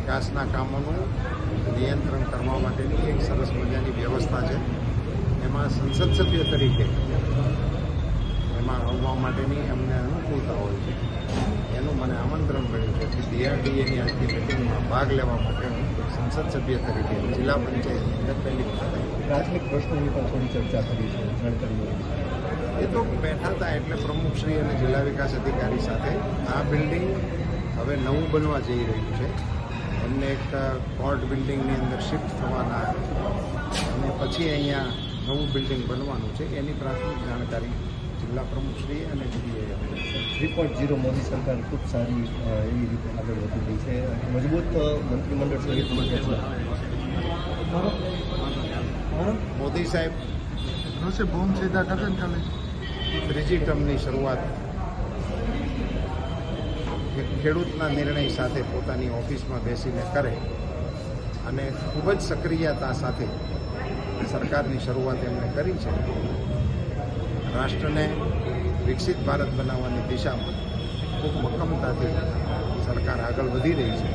વિકાસના કામોનું નિયંત્રણ કરવા માટેની એક સરસ મજાની વ્યવસ્થા છે. એમાં સંસદ સભ્ય તરીકે એમાં આવવા માટેની અમને અનુકૂળતા હોય છે. એનું મને આમંત્રણ મળ્યું છે કે ડીઆરડીએની આજની મિટિંગમાં ભાગ લેવા માટે હું સંસદ સભ્ય તરીકે જિલ્લા પંચાયતની અંદર પહેલી વખત પ્રાથમિક પ્રશ્નોની પણ થોડી ચર્ચા કરી છે જાણકારી એ તો બેઠા હતા એટલે પ્રમુખશ્રી અને જિલ્લા વિકાસ અધિકારી સાથે આ બિલ્ડિંગ હવે નવું બનવા જઈ રહ્યું છે. એમને એક કોર્ટ બિલ્ડિંગની અંદર શિફ્ટ થવાના અને પછી અહીંયા નવું બિલ્ડિંગ બનવાનું છે. એની પ્રાથમિક જાણકારી જિલ્લા પ્રમુખશ્રી અને DDA three point zero Modi સરકાર ખૂબ સારી એવી રીતે આગળ વધી રહી છે. મજબૂત મંત્રીમંડળ સહિત મોદી સાહેબ બોમ્બ સીધા કરે ચાલે ત્રીજી ટર્મની શરૂઆત ખેડૂતના નિર્ણય સાથે પોતાની ઓફિસમાં બેસીને કરે અને ખૂબ જ સક્રિયતા સાથે સરકારની શરૂઆત એમણે કરી છે. રાષ્ટ્રને વિકસિત ભારત બનાવવાની દિશામાં ખૂબ મક્કમતાથી સરકાર આગળ વધી રહી છે.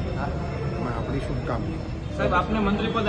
એમાં આપણી શુભકામના. સાહેબ, આપને મંત્રી પદ